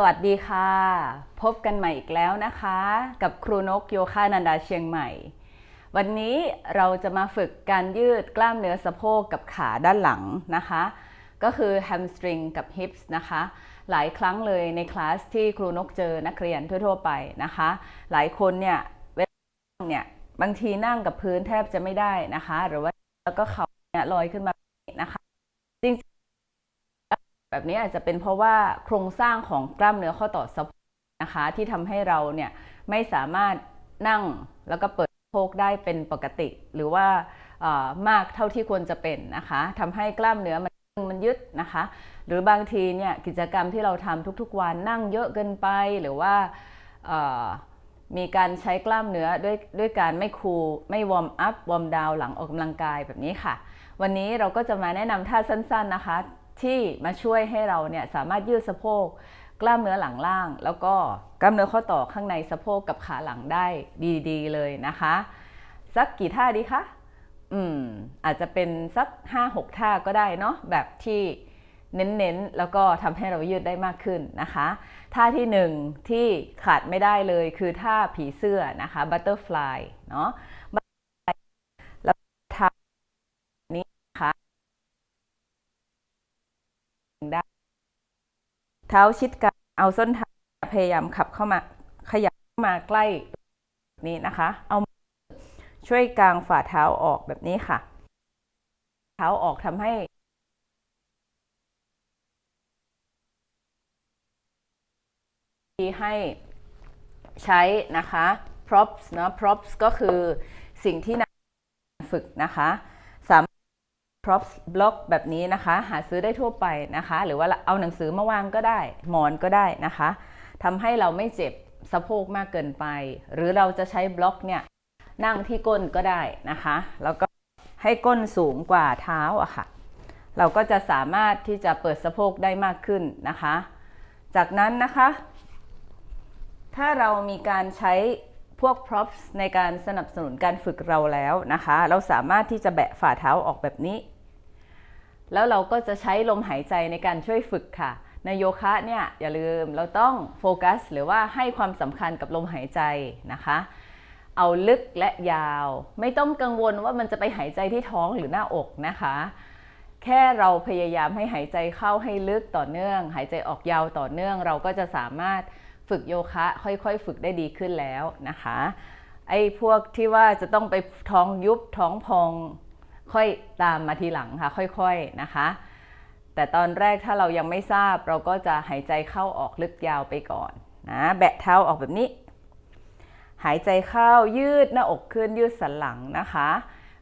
สวัสดีค่ะ พบกันใหม่อีกแล้วนะคะ กับครูนกโยคะนันดาเชียงใหม่ วันนี้เราจะมาฝึกการยืดกล้ามเนื้อสะโพกกับขาด้านหลังนะคะ ก็คือ hamstring กับ hips นะคะ หลายครั้งเลยในคลาสที่ครูนกเจอนักเรียนทั่วๆไปนะคะ หลายคนเนี่ยเวลาเนี่ยบางทีนั่งกับพื้นแทบจะไม่ได้นะคะ หรือว่าแล้วก็เขาเนี่ยลอยขึ้นมาแบบนี้นะคะ จริง แบบนี้อาจจะเป็นเพราะว่าโครงสร้างของกล้ามเนื้อข้อต่อสะโพกนะคะที่ทำให้เราเนี่ยไม่สามารถนั่งแล้วก็เปิดโพกได้เป็นปกติ หรือว่ามากเท่าที่ควรจะเป็นนะคะทำให้กล้ามเนื้อมันมันยึดนะคะ หรือบางทีเนี่ยกิจกรรมที่เราทำทุกๆวันนั่งเยอะเกินไปหรือว่ามีการใช้กล้ามเนื้อด้วยด้วยการไม่คูลไม่วอร์มอัพวอร์มดาวหลังออกกำลังกายแบบนี้ค่ะ วันนี้เราก็จะมาแนะนำท่าสั้น ๆนะคะ ที่มาช่วยให้เราเนี่ยสามารถยืดสะโพกกล้ามเนื้อหลังล่าง แล้วก็กล้ามเนื้อข้อต่อข้างในสะโพกกับขาหลังได้ดี ๆ เลยนะคะ สักกี่ท่าดีคะอืมอาจจะเป็นสัก 5-6 ท่าก็ได้เนาะแบบที่เน้นๆ แล้วก็ทำให้เรายืดได้มากขึ้นนะคะ ท่าที่หนึ่งที่ขาดไม่ได้เลยคือท่าผีเสื้อนะคะ butterfly เนาะ butterfly แล้วท่านี้นะคะ ได้ เท้าชิดกันเอาส้นเท้าพยายามขับเข้ามาขยับมาใกล้นี้นะคะ เอาช่วยกางฝ่าเท้าออกแบบนี้ค่ะ เท้าออกทำให้ให้ใช้นะคะ props เนาะ props ก็คือสิ่งที่นักฝึกนะคะ props block แบบนี้นะคะ หาซื้อได้ทั่วไปนะคะ หรือว่าเอาหนังสือมาวางก็ได้ หมอนก็ได้นะคะทำให้เราไม่เจ็บสะโพกมากเกินไป หรือเราจะใช้บล็อกเนี่ยนั่งที่ก้นก็ได้นะคะ แล้วก็ให้ก้นสูงกว่าเท้าอะค่ะ เราก็จะสามารถที่จะเปิดสะโพกได้มากขึ้นนะคะ จากนั้นนะคะ ถ้าเรามีการใช้ พวก props ในการสนับสนุนการฝึกเราแล้วนะคะ เราสามารถที่จะแบะฝ่าเท้าออกแบบนี้ แล้วเราก็จะใช้ลมหายใจในการช่วยฝึกค่ะ ในโยคะเนี่ยอย่าลืมเราต้องโฟกัส หรือว่าให้ความสำคัญกับลมหายใจนะคะ เอาลึกและยาว ไม่ต้องกังวลว่ามันจะไปหายใจที่ท้องหรือหน้าอกนะคะ แค่เราพยายามให้หายใจเข้าให้ลึกต่อเนื่อง หายใจออกยาวต่อเนื่อง เราก็จะสามารถ ฝึกโยคะค่อยๆ ฝึกได้ดีขึ้นแล้วนะคะไอ้พวกที่ว่าจะต้องไปท้องยุบท้องพองค่อยตามมาทีหลังค่ะค่อยๆนะคะ แต่ตอนแรกถ้าเรายังไม่ทราบเราก็จะหายใจเข้าออกลึกยาวไปก่อนนะแบะเท้าออกแบบนี้ หายใจเข้ายืดหน้าอกขึ้นยืดสันหลังนะคะ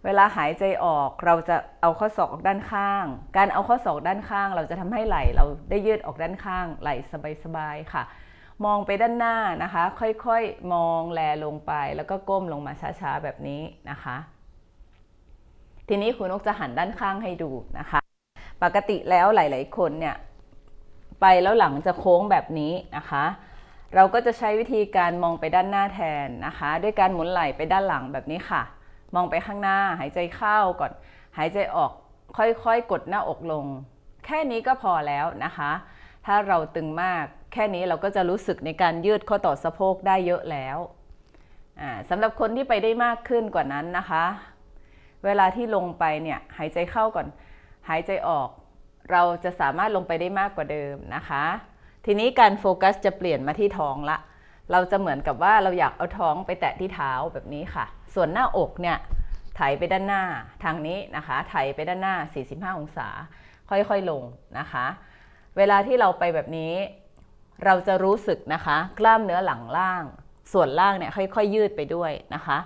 เวลาหายใจออกเราจะเอาข้อศอกออกด้านข้าง การเอาข้อศอกด้านข้าง เราจะทำให้ไหล่เราได้ยืดออกด้านข้างไหล่สบายๆค่ะ มองไปด้านหน้านะคะ ค่อยๆ มองแลลงไป แล้วก็ก้มลงมาช้าๆ แบบนี้นะคะ ทีนี้คุณนกจะหันด้านข้างให้ดูนะคะ ปกติแล้วหลาย ๆ คนเนี่ยไปแล้วหลังจะโค้งแบบนี้นะคะ เราก็จะใช้วิธีการมองไปด้านหน้าแทนนะคะ ด้วยการหมุนไหล่ไปด้านหลังแบบนี้ค่ะ มองไปข้างหน้าหายใจเข้าก่อน หายใจออกค่อยๆ กดหน้าอกลง แค่นี้ก็พอแล้วนะคะ ถ้าเราตึงมาก แค่นี้เราก็จะรู้สึกในการยืดข้อต่อสะโพกได้เยอะแล้วสำหรับคนที่ไปได้มากขึ้นกว่านั้นนะคะ เวลาที่ลงไปเนี่ยหายใจเข้าก่อน หายใจออก เราจะสามารถลงไปได้มากกว่าเดิมนะคะ ทีนี้การโฟกัสจะเปลี่ยนมาที่ท้องละ เราจะเหมือนกับว่าเราอยากเอาท้องไปแตะที่เท้าแบบนี้ค่ะ ส่วนหน้าอกเนี่ยไถไปด้านหน้าทางนี้นะคะไถไปด้านหน้า 45 องศา ค่อยๆลงนะคะ เวลาที่เราไปแบบนี้ เราจะรู้สึกนะคะ กล้ามเนื้อหลังล่าง ส่วนล่างเนี่ยค่อยๆยืดไปด้วยนะคะ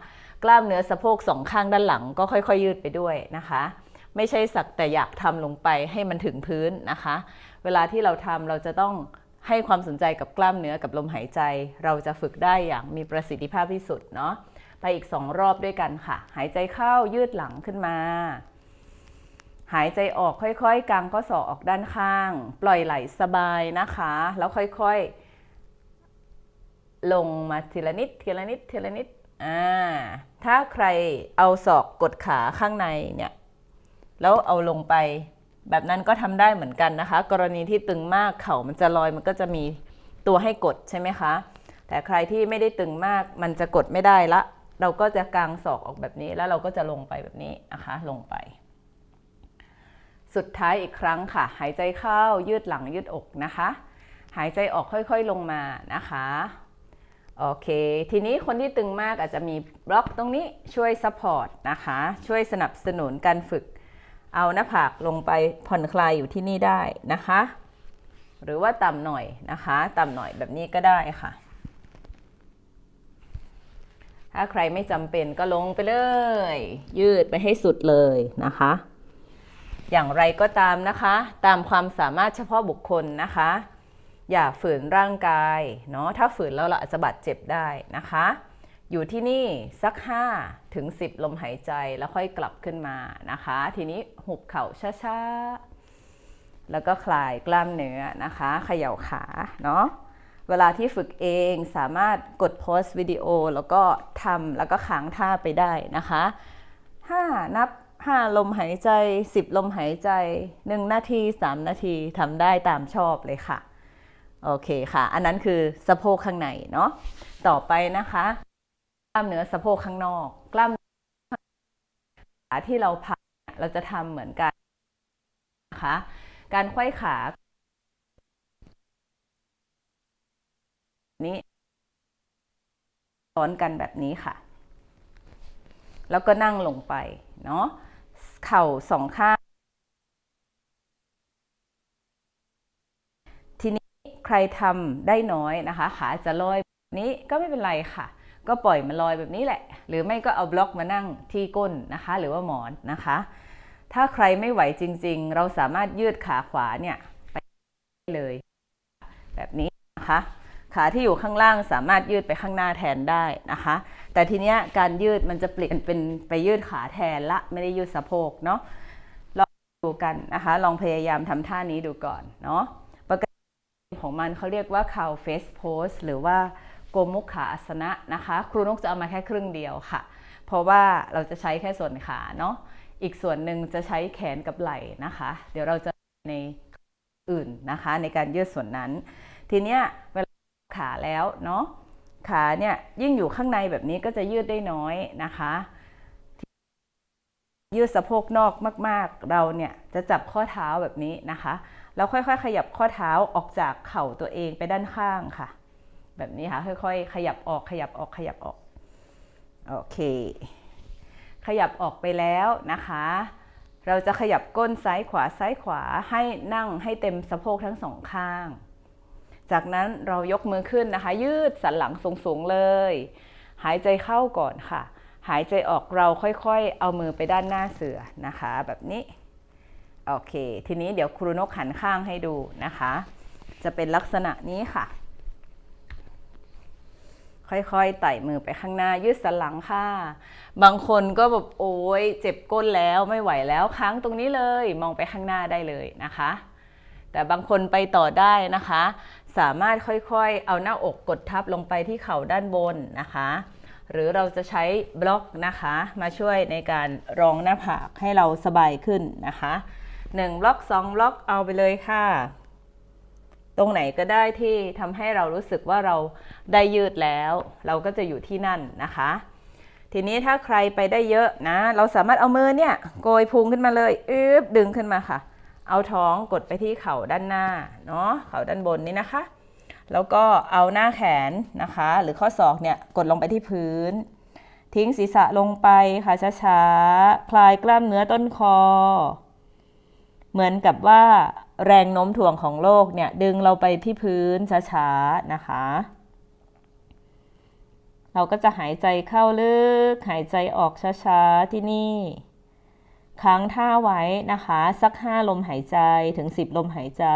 กล้ามเนื้อสะโพกสองข้างด้านหลังก็ค่อยๆ ยืดไปด้วยนะคะ ไม่ใช่สักแต่อยากทำลงไปให้มันถึงพื้นนะคะ เวลาที่เราทำเราจะต้องให้ความสนใจกับกล้ามเนื้อกับลมหายใจ เราจะฝึกได้อย่างมีประสิทธิภาพที่สุดเนาะไปอีกสองรอบด้วยกันค่ะ หายใจเข้ายืดหลังขึ้นมา หายใจออกค่อยๆกางข้อศอกออกด้านข้าง ปล่อยไหลสบายนะคะ แล้วค่อยๆ ลงมาทีละนิดทีละนิดทีละนิดอ่าถ้าใครเอาศอกกดขาข้างในเนี่ยแล้วเอาลงไป แบบนั้นก็ทำได้เหมือนกันนะคะ กรณีที่ตึงมากเข่ามันจะลอยมันก็จะมีตัวให้กดใช่ไหมคะ แต่ใครที่ไม่ได้ตึงมากมันจะกดไม่ได้ละ เราก็จะกางศอกออกแบบนี้แล้วเราก็จะลงไปแบบนี้นะคะลงไป สุดท้ายอีกครั้งค่ะ หายใจเข้ายืดหลังยืดอกนะคะ หายใจออกค่อยๆลงมานะคะโอเค ทีนี้คนที่ตึงมากอาจจะมีบล็อกตรงนี้ช่วยซัพพอร์ตนะคะ ช่วยสนับสนุนการฝึก เอาหน้าผากลงไปผ่อนคลายอยู่ที่นี่ได้นะคะ หรือว่าต่ำหน่อยนะคะ ต่ำหน่อยแบบนี้ก็ได้ค่ะ ถ้าใครไม่จำเป็นก็ลงไปเลย ยืดไปให้สุดเลยนะคะ อย่างไรก็ตามนะคะ ตามความสามารถเฉพาะบุคคลนะคะ อย่าฝืนร่างกายเนาะถ้าฝืนแล้วเราอาจจะบาดเจ็บได้นะคะ อยู่ที่นี่สัก5ถึง10 ลมหายใจแล้วค่อยกลับขึ้นมานะคะ ทีนี้หุบเข่าช้าๆ แล้วก็คลายกล้ามเนื้อนะคะเขย่าขาเนาะเวลาที่ฝึกเองสามารถกดโพสวิดีโอแล้วก็ทำแล้วก็ค้างท่าไปได้นะคะ 5 นับ 5 ลมหายใจ 10 ลมหายใจ 1 นาที 3 นาทีทำได้ตามชอบเลยค่ะ โอเคค่ะ อันนั้นคือสะโพกข้างในเนาะต่อไปนะคะ กล้ามเนื้อสะโพกข้างนอก กล้ามขาที่เราพักเราจะทำเหมือนกันนะคะการไขว้ขานี้ซ้อนกันแบบนี้ค่ะ แล้วก็นั่งลงไปเนาะ เข่าสองข้าง ทีนี้ใครทำได้น้อยนะคะ ขาจะลอยแบบนี้ก็ไม่เป็นไรค่ะ ก็ปล่อยมันลอยแบบนี้แหละ หรือไม่ก็เอาบล็อกมานั่งที่ก้นนะคะ หรือว่าหมอนนะคะ ถ้าใครไม่ไหวจริง ๆ เราสามารถยืดขาขวาเนี่ยไปเลย แบบนี้นะคะ ขาที่อยู่ข้างล่างสามารถยืดไปข้างหน้าแทนได้นะคะ แต่ทีเนี้ยการยืดมันจะเปลี่ยนเป็นไปยืดขาแทนละไม่ได้ยืดสะโพกเนาะลองดูกันนะคะ ลองพยายามทำท่านี้ดูก่อนเนาะปกติของมันเขาเรียกว่า cow face pose หรือว่าโกมุขขาอาสนะนะคะ ครูนกจะเอามาแค่ครึ่งเดียวค่ะ เพราะว่าเราจะใช้แค่ส่วนขาเนาะอีกส่วนหนึ่งจะใช้แขนกับไหล่นะคะ เดี๋ยวเราจะในอื่นนะคะ ในการยืดส่วนนั้น ทีเนี้ยเวลา ขาแล้วเนาะขาเนี่ยยิ่งอยู่ข้างในแบบนี้ก็จะยืดได้น้อยนะคะ ยืดสะโพกนอกมาก ๆ เราเนี่ยจะจับข้อเท้าแบบนี้นะคะแล้วค่อย ๆ ขยับข้อเท้าออกจากเข่าตัวเองไปด้านข้างค่ะ แบบนี้ค่ะค่อย ๆ ขยับออกขยับออกขยับออกโอเค ขยับออกไปแล้วนะคะ เราจะขยับก้นซ้ายขวาซ้ายขวาให้นั่งให้เต็มสะโพกทั้งสองข้าง จากนั้นเรายกมือขึ้นนะคะ ยืดสันหลังสูงๆเลย หายใจเข้าก่อนค่ะ หายใจออกเราค่อยๆ เอามือไปด้านหน้าเสือนะคะ แบบนี้ โอเค ทีนี้เดี๋ยวครูนกหันข้างให้ดูนะคะ จะเป็นลักษณะนี้ค่ะ ค่อยๆ ไต่มือไปข้างหน้า ยืดสันหลังค่ะ บางคนก็แบบโอ้ยเจ็บก้นแล้วไม่ไหวแล้วค้างตรงนี้เลย มองไปข้างหน้าได้เลยนะคะแต่บางคนไปต่อได้นะคะ สามารถค่อยๆ เอาหน้าอกกดทับลงไปที่เข่าด้านบนนะคะ หรือเราจะใช้บล็อกนะคะ มาช่วยในการรองหน้าผากให้เราสบายขึ้นนะคะ1บล็อก2บล็อกเอาไปเลยค่ะ ตรงไหนก็ได้ที่ทำให้เรารู้สึกว่าเราได้ยืดแล้ว เราก็จะอยู่ที่นั่นนะคะ ทีนี้ถ้าใครไปได้เยอะนะ เราสามารถเอามือเนี่ยโกยพุงขึ้นมาเลยอึบดึงขึ้นมาค่ะ เอาท้องกดไปที่เข่าด้านหน้าเนาะเข่าด้านบนนี้นะคะ แล้วก็เอาหน้าแขนนะคะ หรือข้อศอกเนี่ยกดลงไปที่พื้น ทิ้งศีรษะลงไปค่ะช้าๆ คลายกล้ามเนื้อต้นคอ เหมือนกับว่าแรงโน้มถ่วงของโลกเนี่ยดึงเราไปที่พื้นช้าๆนะคะ เราก็จะหายใจเข้าลึก หายใจออกช้าๆที่นี่ ค้างท่าไว้นะคะ สัก 5 ลมหายใจถึง 10 ลมหายใจ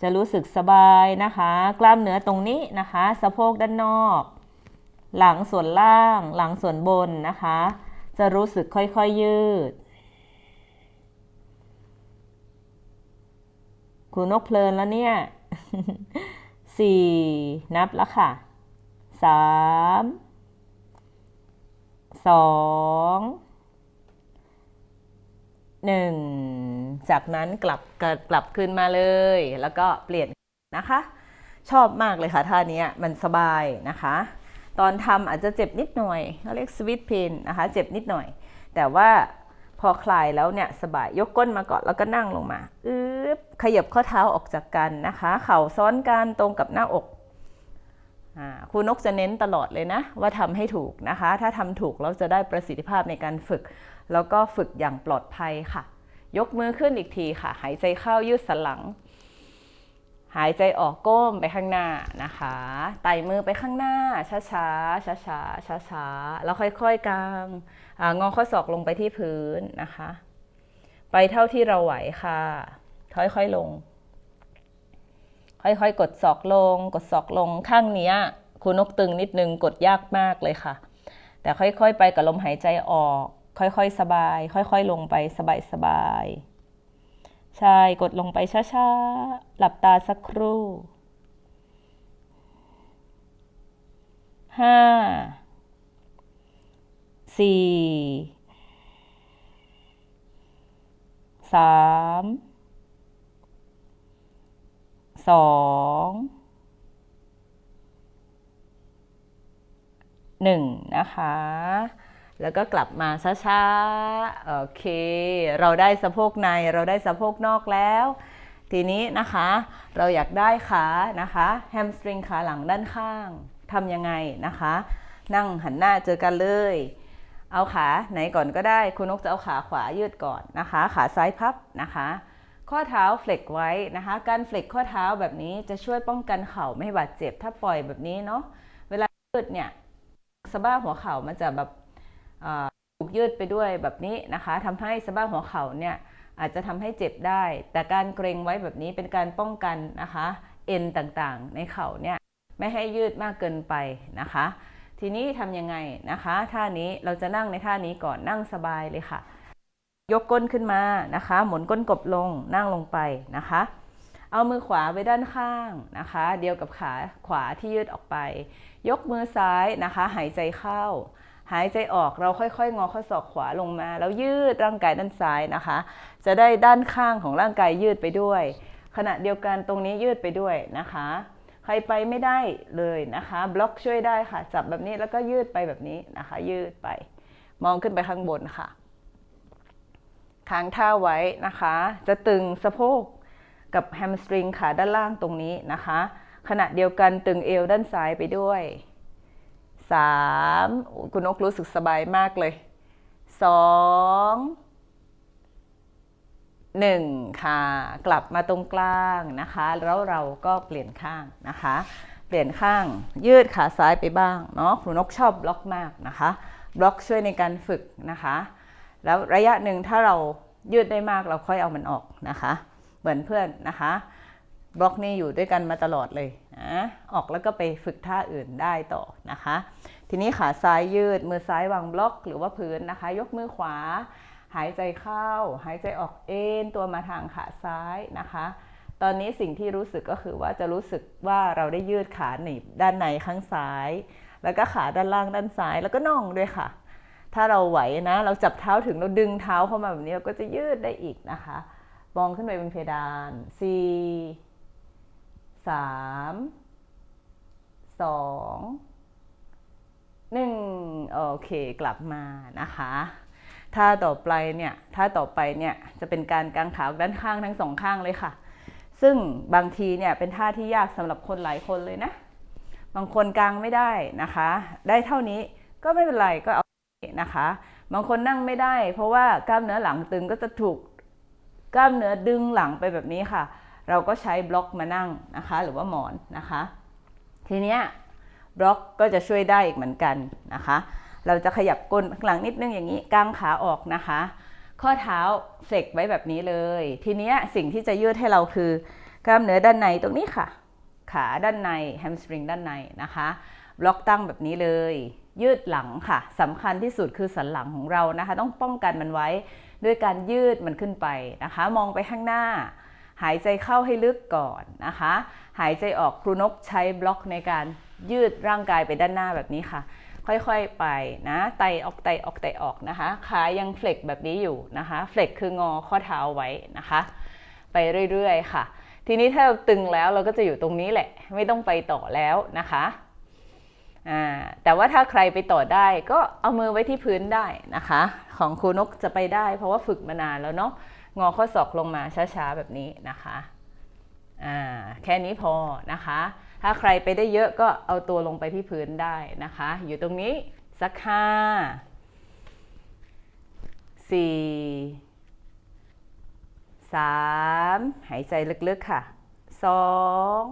จะรู้สึกสบายนะคะ กล้ามเนื้อตรงนี้นะคะ สะโพกด้านนอก หลังส่วนล่าง หลังส่วนบนนะคะ จะรู้สึกค่อยๆยยืดครูนกเพลินแล้วเนี่ยสี่นับแล้วค่ะสามสอง หนึ่งจากนั้นกลับกลับกลับขึ้นมาเลย แล้วก็เปลี่ยนนะคะ ชอบมากเลยค่ะท่านี้มันสบายนะคะ ตอนทำอาจจะเจ็บนิดหน่อยเขาเรียกสวิตเพนนะคะเจ็บนิดหน่อย แต่ว่าพอคลายแล้วเนี่ยสบายยกก้นมาก่อนแล้วก็นั่งลงมาอึ๊บขยับข้อเท้าออกจากกันนะคะ เข่าซ้อนกันตรงกับหน้าอกครูนกจะเน้นตลอดเลยนะ ว่าทำให้ถูกนะคะ ถ้าทำถูกเราจะได้ประสิทธิภาพในการฝึก แล้วก็ฝึกอย่างปลอดภัยค่ะ ยกมือขึ้นอีกทีค่ะ หายใจเข้ายืดสันหลัง หายใจออกก้มไปข้างหน้านะคะ ไต่มือไปข้างหน้า ช้าช้าช้าช้าช้าช้าๆ แล้วค่อยๆกางงอข้อศอกลงไปที่พื้นนะคะ ไปเท่าที่เราไหวค่ะ ค่อยๆลง ค่อยๆ กดศอกลง กดศอกลงข้างนี้คุณนกตึงนิดนึงกดยากมากเลยค่ะ แต่ค่อยๆ ไปกับลมหายใจออก ค่อยๆ สบาย ค่อยๆ ลงไปสบายๆ ใช่ กดลงไปช้าๆ หลับตาสักครู่ห้าสี่สามสองหนึ่งนะคะ แล้วก็กลับมาช้าๆ โอเค เราได้สะโพกใน เราได้สะโพกนอกแล้ว ทีนี้นะคะ เราอยากได้ขานะคะแฮมสตริงขาหลังด้านข้างทำยังไงนะคะ นั่งหันหน้าเจอกันเลย เอาขาไหนก่อนก็ได้ คุณนกจะเอาขาขวายืดก่อนนะคะ ขาซ้ายพับนะคะ ข้อเท้าเฟล็กไว้นะคะ การเฟล็กข้อเท้าแบบนี้จะช่วยป้องกันเข่าไม่ให้บาดเจ็บ ถ้าปล่อยแบบนี้เนาะ เวลายืดเนี่ยสะบ้าหัวเข่ามันจะแบบ ถูกยืดไปด้วยแบบนี้นะคะทำให้สะบ้าหัวเข่าเนี่ยอาจจะทำให้เจ็บได้ แต่การเกรงไว้แบบนี้เป็นการป้องกันนะคะ เอ็นต่างๆ ในเข่าเนี่ยไม่ให้ยืดมากเกินไปนะคะ ทีนี้ทำยังไงนะคะ ท่านี้เราจะนั่งในท่านี้ก่อนนั่งสบายเลยค่ะ ยกก้นขึ้นมานะคะ หมุนก้นกบลงนั่งลงไปนะคะ เอามือขวาไว้ด้านข้างนะคะ เดียวกับขาขวาที่ยืดออกไป ยกมือซ้ายนะคะ หายใจเข้า หายใจออกเราค่อยๆ งอข้อศอกขวาลงมา แล้วยืดร่างกายด้านซ้ายนะคะ จะได้ด้านข้างของร่างกายยืดไปด้วย ขณะเดียวกันตรงนี้ยืดไปด้วยนะคะ ใครไปไม่ได้เลยนะคะ บล็อกช่วยได้ค่ะ จับแบบนี้แล้วก็ยืดไปแบบนี้นะคะ ยืดไป มองขึ้นไปข้างบนค่ะค้างท่าไว้นะคะ จะตึงสะโพกกับแฮมสตริงขาด้านล่างตรงนี้นะคะ ขณะเดียวกันตึงเอวด้านซ้ายไปด้วย สามคุณนกรู้สึกสบายมากเลยสองหนึ่งค่ะ กลับมาตรงกลางนะคะ แล้วเราก็เปลี่ยนข้างนะคะ เปลี่ยนข้างยืดขาซ้ายไปบ้างเนาะครูนกชอบบล็อกมากนะคะ บล็อกช่วยในการฝึกนะคะ แล้วระยะหนึ่งถ้าเรายืดได้มากเราค่อยเอามันออกนะคะ เหมือนเพื่อนนะคะ บล็อกนี่อยู่ด้วยกันมาตลอดเลยนะออกแล้วก็ไปฝึกท่าอื่นได้ต่อนะคะ ทีนี้ขาซ้ายยืดมือซ้ายวางบล็อกหรือว่าพื้นนะคะ ยกมือขวา หายใจเข้า หายใจออกเอ็นตัวมาทางขาซ้ายนะคะ ตอนนี้สิ่งที่รู้สึกก็คือว่าจะรู้สึกว่าเราได้ยืดขาหนีบด้านในข้างซ้าย แล้วก็ขาด้านล่างด้านซ้ายแล้วก็น่องด้วยค่ะ ถ้าเราไหวนะ เราจับเท้าถึงเราดึงเท้าเข้ามาแบบนี้เราก็จะยืดได้อีกนะคะ มองขึ้นไปบนเพดานสี่ สามสองหนึ่งโอเคกลับมานะคะท่าต่อไปเนี่ยท่าต่อไปเนี่ยจะเป็นการกางขาด้านข้างทั้งสองข้างเลยค่ะ ซึ่งบางทีเนี่ยเป็นท่าที่ยากสำหรับคนหลายคนเลยนะ บางคนกางไม่ได้นะคะ ได้เท่านี้ก็ไม่เป็นไรก็เอานะคะ บางคนนั่งไม่ได้ เพราะว่ากล้ามเนื้อหลังตึงก็จะถูกกล้ามเนื้อดึงหลังไปแบบนี้ค่ะ เราก็ใช้บล็อกมานั่งนะคะ หรือว่าหมอนนะคะ ทีเนี้ยบล็อกก็จะช่วยได้อีกเหมือนกันนะคะ เราจะขยับก้นข้างหลังนิดนึงอย่างนี้กางขาออกนะคะ ข้อเท้าเฟกไว้แบบนี้เลย ทีเนี้ยสิ่งที่จะยืดให้เราคือกล้ามเนื้อด้านในตรงนี้ค่ะ ขาด้านในแฮมสตริงด้านในนะคะบล็อกตั้งแบบนี้เลยยืดหลังค่ะสำคัญที่สุดคือสันหลังของเรานะคะ ต้องป้องกันมันไว้ด้วยการยืดมันขึ้นไปนะคะ มองไปข้างหน้า หายใจเข้าให้ลึกก่อนนะคะ หายใจออกครูนกใช้บล็อกในการยืดร่างกายไปด้านหน้าแบบนี้ค่ะ ค่อยๆไปนะไตออกไตออกไตออกนะคะ ขายังเฟล็กแบบนี้อยู่นะคะ เฟล็กคืองอข้อเท้าไว้นะคะ ไปเรื่อยๆค่ะ ทีนี้ถ้าเราตึงแล้วเราก็จะอยู่ตรงนี้แหละ ไม่ต้องไปต่อแล้วนะคะอ่าแต่ว่าถ้าใครไปต่อได้ก็เอามือไว้ที่พื้นได้นะคะ ของครูนกจะไปได้ เพราะว่าฝึกมานานแล้วเนาะ งอข้อศอกลงมาช้าๆแบบนี้นะคะอ่าแค่นี้พอนะคะ ถ้าใครไปได้เยอะก็เอาตัวลงไปที่พื้นได้นะคะ อยู่ตรงนี้สักห้าสี่สามหายใจลึกๆค่ะสอง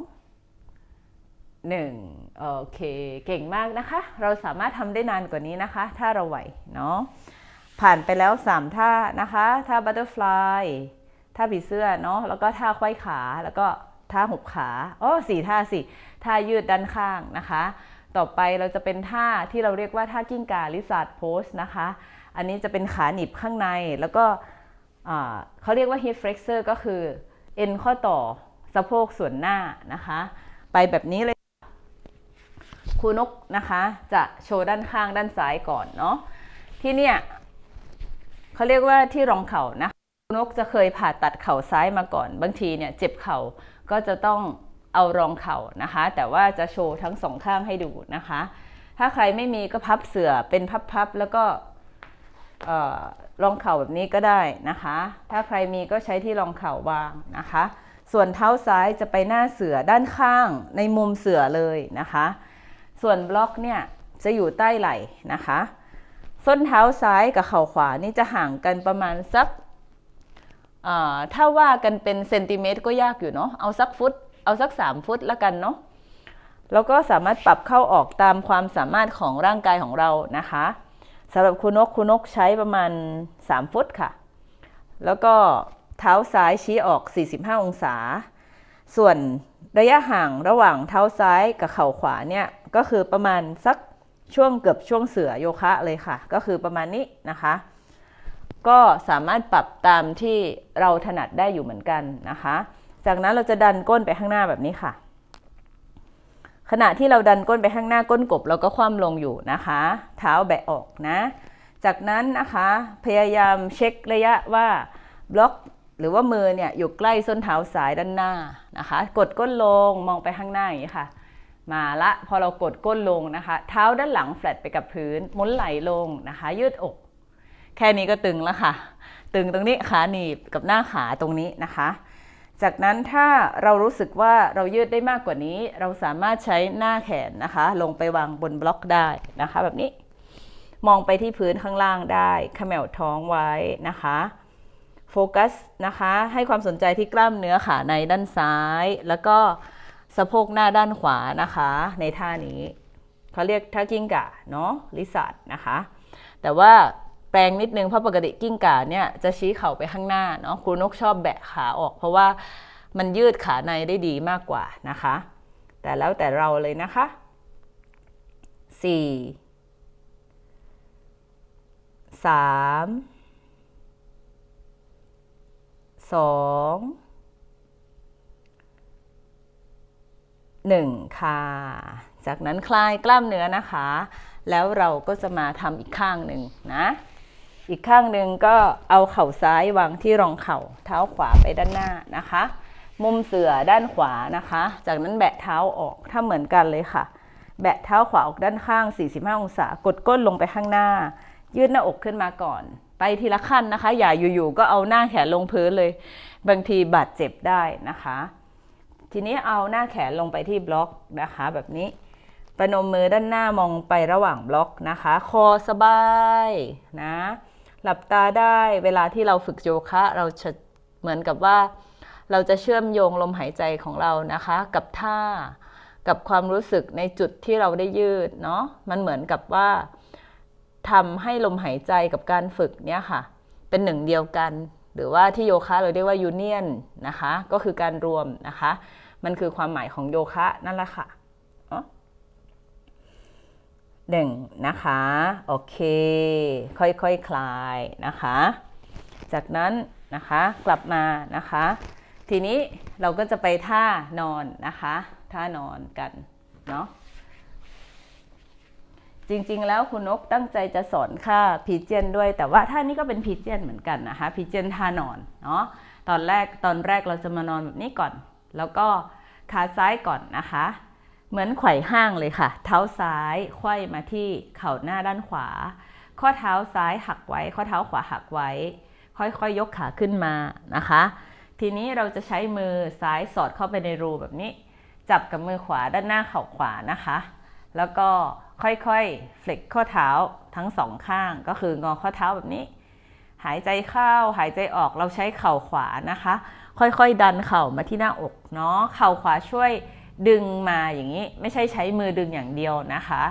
หนึ่งโอเค เก่งมากนะคะ เราสามารถทำได้นานกว่านี้นะคะ ถ้าเราไหวเนาะ ผ่านไปแล้ว 3 ท่านะคะท่าบัตเตอร์ฟลายท่าผีเสื้อเนาะแล้วก็ท่าควายขาแล้วก็ท่าหุบขาอ๋อสี่ท่าสิท่ายืดด้านข้างนะคะ ต่อไปเราจะเป็นท่าที่เราเรียกว่าท่ากิ้งกาลิซาร์ดโพสนะคะ อันนี้จะเป็นขาหนีบข้างในแล้วก็เขาเรียกว่า hip flexor ก็คือเอ็นข้อต่อสะโพกส่วนหน้านะคะ ไปแบบนี้เลยครูนกนะคะจะโชว์ด้านข้างด้านซ้ายก่อนเนาะที่เนี่ย เขาเรียกว่าที่รองเข่านะนกจะเคยผ่าตัดเข่าซ้ายมาก่อน บางทีเนี่ยเจ็บเข่าก็จะต้องเอารองเข่านะคะ แต่ว่าจะโชว์ทั้งสองข้างให้ดูนะคะ ถ้าใครไม่มีก็พับเสื่อเป็นพับๆแล้วก็เอ่อรองเข่าแบบนี้ก็ได้นะคะ ถ้าใครมีก็ใช้ที่รองเข่าวางนะคะ ส่วนเท้าซ้ายจะไปหน้าเสือด้านข้างในมุมเสือเลยนะคะ ส่วนบล็อกเนี่ยจะอยู่ใต้ไหล่นะคะ ส้นเท้าซ้ายกับเข่าขวานี่จะห่างกันประมาณสักถ้าว่ากันเป็นเซนติเมตรก็ยากอยู่เนาะเอาสักฟุต เอาสัก 3 ฟุตละกันเนาะแล้วก็สามารถปรับเข้าออกตามความสามารถของร่างกายของเรานะคะสำหรับคุณนกคุณนกใช้ประมาณ 3 ฟุตค่ะ แล้วก็เท้าซ้ายชี้ออก 45 องศา ส่วนระยะห่างระหว่างเท้าซ้ายกับเข่าขวาเนี่ยก็คือประมาณสัก ช่วงเกือบช่วงเสือโยคะเลยค่ะ ก็คือประมาณนี้นะคะ ก็สามารถปรับตามที่เราถนัดได้อยู่เหมือนกันนะคะ จากนั้นเราจะดันก้นไปข้างหน้าแบบนี้ค่ะ ขณะที่เราดันก้นไปข้างหน้าก้นกบเราก็คว่ำลงอยู่นะคะ เท้าแบะออกนะ จากนั้นนะคะพยายามเช็คระยะว่าบล็อกหรือว่ามือเนี่ยอยู่ใกล้ส้นเท้าซ้ายด้านหน้านะคะ กดก้นลงมองไปข้างหน้าอย่างนี้ค่ะ มาละพอเรากดก้นลงนะคะ เท้าด้านหลังแฟลตไปกับพื้นหมุนไหลลงนะคะ ยืดอก แค่นี้ก็ตึงแล้วค่ะ ตึงตรงนี้ขาหนีบกับหน้าขาตรงนี้นะคะ จากนั้นถ้าเรารู้สึกว่าเรายืดได้มากกว่านี้ เราสามารถใช้หน้าแขนนะคะ ลงไปวางบนบล็อกได้นะคะ แบบนี้มองไปที่พื้นข้างล่างได้ขมวท้องไว้นะคะโฟกัสนะคะ ให้ความสนใจที่กล้ามเนื้อขาในด้านซ้าย แล้วก็ สะโพกหน้าด้านขวานะคะ ในท่านี้เขาเรียกท่ากิ้งก่าเนาะลิซาร์ดนะคะ แต่ว่าแปลงนิดนึงเพราะปกติกิ้งก่าเนี่ยจะชี้เข่าไปข้างหน้าเนาะครูนกชอบแบะขาออก เพราะว่ามันยืดขาในได้ดีมากกว่านะคะ แต่แล้วแต่เราเลยนะคะสี่สา มสองหนึ่งค่ะ จากนั้นคลายกล้ามเนื้อนะคะ แล้วเราก็จะมาทำอีกข้างหนึ่งนะ อีกข้างหนึ่งก็เอาเข่าซ้ายวางที่รองเข่า เท้าขวาไปด้านหน้านะคะ มุมเสือด้านขวานะคะ จากนั้นแบะเท้าออกถ้าเหมือนกันเลยค่ะ แบะเท้าขวาออกด้านข้าง 45 องศากดก้นลงไปข้างหน้า ยืดหน้าอกขึ้นมาก่อนไปทีละขั้นนะคะ อย่าอยู่ๆก็เอาหน้าแขนลงพื้นเลย บางทีบาดเจ็บได้นะคะ ทีนี้เอาหน้าแขนลงไปที่บล็อกนะคะแบบนี้ประนมมือด้านหน้ามองไประหว่างบล็อกนะคะ คอสบายนะ หลับตาได้เวลาที่เราฝึกโยคะ เราจะเหมือนกับว่า เราจะเชื่อมโยงลมหายใจของเรานะคะ กับท่ากับความรู้สึกในจุดที่เราได้ยืดเนาะมันเหมือนกับว่าทำให้ลมหายใจกับการฝึกเนี่ยค่ะ เป็นหนึ่งเดียวกัน หรือว่าที่โยคะเราเรียกว่ายูเนียนนะคะ ก็คือการรวมนะคะ มันคือความหมายของโยคะนั่นแหละค่ะหนึ่งนะคะ โอเค ค่อยๆคคลายนะคะ จากนั้นนะคะกลับมานะคะ ทีนี้เราก็จะไปท่านอนนะคะ ท่านอนกันเนาะจริงๆ แล้วคุณนกตั้งใจจะสอนค่าพีเจนด้วย แต่ว่าท่านี้ก็เป็นพีเจนเหมือนกันนะคะพีเจนท่านอนเนาะตอนแรกตอนแรกเราจะมานอนแบบนี้ก่อน แล้วก็ขาซ้ายก่อนนะคะ เหมือนไขว่ห้างเลยค่ะ เท้าซ้ายไขว้มาที่เข่าหน้าด้านขวา ข้อเท้าซ้ายหักไว้ ข้อเท้าขวาหักไว้ ค่อยๆยกขาขึ้นมานะคะ ทีนี้เราจะใช้มือซ้ายสอดเข้าไปในรูแบบนี้ จับกับมือขวาด้านหน้าเข่าขวานะคะ แล้วก็ค่อยๆเฟล็กข้อเท้าทั้งสองข้าง ก็คืองอข้อเท้าแบบนี้ หายใจเข้าหายใจออกเราใช้เข่าขวานะคะ ค่อยๆ ดันเข่ามาที่หน้าอกเนาะเข่าขวาช่วยดึงมาอย่างนี้ ไม่ใช่ใช้มือดึงอย่างเดียวนะคะ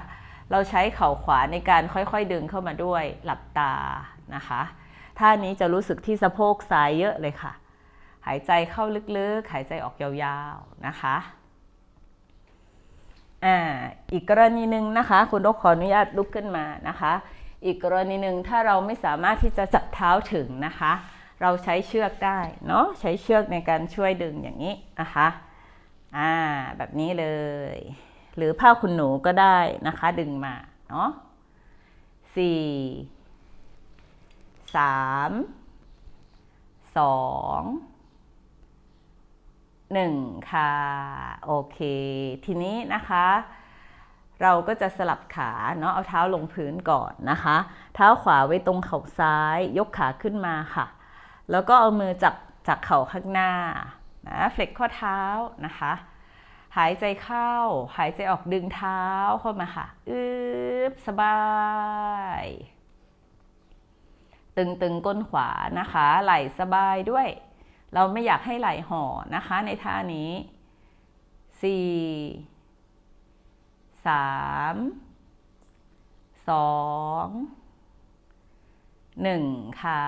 เราใช้เข่าขวาในการค่อยๆ ดึงเข้ามาด้วยหลับตานะคะท่านี้จะรู้สึกที่สะโพกซ้ายเยอะเลยค่ะ หายใจเข้าลึกๆ หายใจออกยาวๆนะคะอ่าอีกกรณีหนึ่งนะคะ คุณนกขออนุญาตลุกขึ้นมานะคะ อีกกรณีหนึ่งถ้าเราไม่สามารถที่จะจับเท้าถึงนะคะ เราใช้เชือกได้เนาะใช้เชือกในการช่วยดึงอย่างนี้นะคะอ่าแบบนี้เลย หรือผ้าคุณหนูก็ได้นะคะ ดึงมาเนาะสี่สามสองหนึ่งค่ะโอเค ทีนี้นะคะ เราก็จะสลับขาเนาะเอาเท้าลงพื้นก่อนนะคะ เท้าขวาไว้ตรงเข่าซ้าย ยกขาขึ้นมาค่ะ แล้วก็เอามือจับจากเข่าข้างหน้านะเฟล็กข้อเท้านะคะ หายใจเข้า หายใจออกดึงเท้าเข้ามาค่ะอึบสบาย ตึงๆก้นขวานะคะ ไหล่สบายด้วย เราไม่อยากให้ไหล่ห่อนะคะในท่านี้สี่สามสอง หนึ่งค่ะ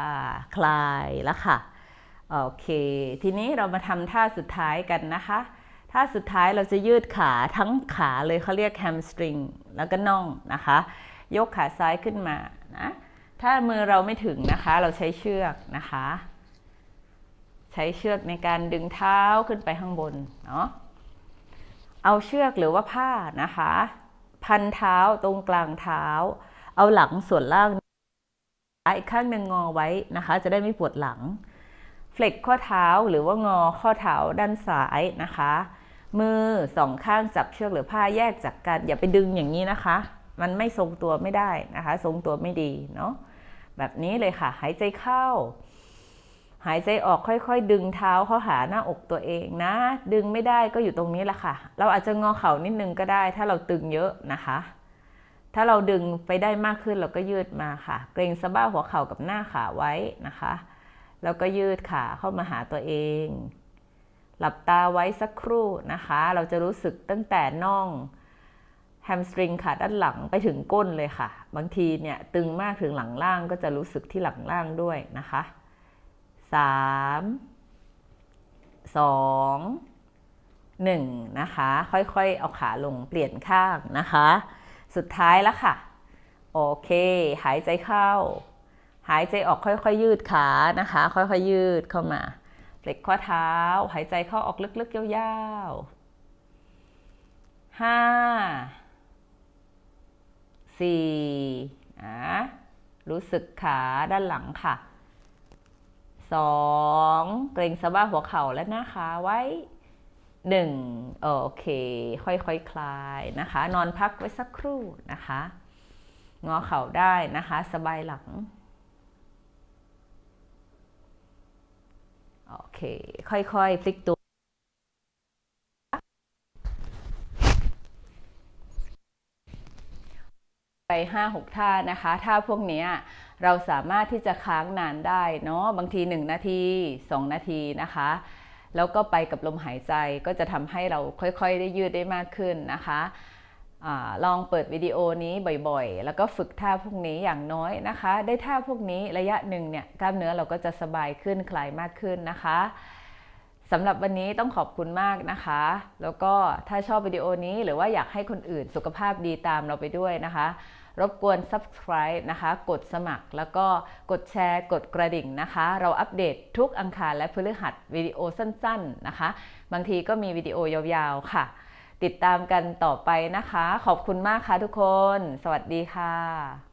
คลายแล้วค่ะ โอเค ทีนี้เรามาทำท่าสุดท้ายกันนะคะ ท่าสุดท้ายเราจะยืดขาทั้งขาเลยเขาเรียกแฮมสตริงแล้วก็น่องนะคะ ยกขาซ้ายขึ้นมานะ ถ้ามือเราไม่ถึงนะคะ เราใช้เชือกนะคะ ใช้เชือกในการดึงเท้าขึ้นไปข้างบนเนาะ เอาเชือกหรือว่าผ้านะคะ พันเท้าตรงกลางเท้า เอาหลังส่วนล่าง อีกข้างหนึ่งงอไว้นะคะ จะได้ไม่ปวดหลัง เฟล็กข้อเท้าหรือว่างอข้อเท้าด้านซ้ายนะคะ มือสองข้างจับเชือกหรือผ้าแยกจากกัน อย่าไปดึงอย่างนี้นะคะ มันไม่ทรงตัวไม่ได้นะคะ ทรงตัวไม่ดีเนาะแบบนี้เลยค่ะ หายใจเข้า หายใจออกค่อยๆ ดึงเท้าเข้าหาหน้าอกตัวเองนะ ดึงไม่ได้ก็อยู่ตรงนี้แหละค่ะ เราอาจจะงอเข่านิดนึงก็ได้ ถ้าเราตึงเยอะนะคะ ถ้าเราดึงไปได้มากขึ้นเราก็ยืดมาค่ะ เกรงสะบ้าหัวเข่ากับหน้าขาไว้นะคะ แล้วก็ยืดขาเข้ามาหาตัวเอง หลับตาไว้สักครู่นะคะ เราจะรู้สึกตั้งแต่น่องแฮมสตริงขาด้านหลังไปถึงก้นเลยค่ะ บางทีเนี่ยตึงมากถึงหลังล่างก็จะรู้สึกที่หลังล่างด้วยนะคะสามสองหนึ่งนะคะ ค่อยๆ เอาขาลงเปลี่ยนข้างนะคะ สุดท้ายแล้วค่ะ โอเค หายใจเข้า หายใจออกค่อยๆยืดขานะคะ ค่อยๆยืดเข้ามาเล็กข้อเท้า หายใจเข้าออกลึกๆยาวๆห้าสี่นะรู้สึกขาด้านหลังค่ะสองเกรงสะบ้าหัวเข่าและหน้าขาไว้ หนึ่งโอเค ค่อยๆคคลายนะคะ นอนพักไว้สักครู่นะคะงอเข่าได้นะคะ สบายหลัง โอเค ค่อยๆ พลิกตัว ไป5-6ท่านะคะ ท่าพวกนี้เราสามารถที่จะค้างนานได้เนาะบางที1นาที2นาทีนะคะ แล้วก็ไปกับลมหายใจก็จะทำให้เราค่อยๆ ได้ยืดได้มากขึ้นนะคะอลองเปิดวิดีโอนี้บ่อยๆ แล้วก็ฝึกท่าพวกนี้อย่างน้อยนะคะ ได้ท่าพวกนี้ระยะหนึ่งเนี่ยกล้ามเนื้อเราก็จะสบายขึ้นคลายมากขึ้นนะคะสำหรับวันนี้ต้องขอบคุณมากนะคะ แล้วก็ถ้าชอบวิดีโอนี้หรือว่าอยากให้คนอื่นสุขภาพดีตามเราไปด้วยนะคะ รบกวน subscribe นะคะ กดสมัครแล้วก็กดแชร์ กดกระดิ่งนะคะ เราอัปเดตทุกอังคารและพฤหัสวิดีโอสั้นๆนะคะ บางทีก็มีวิดีโอยาวๆค่ะ ติดตามกันต่อไปนะคะ ขอบคุณมากค่ะทุกคน สวัสดีค่ะ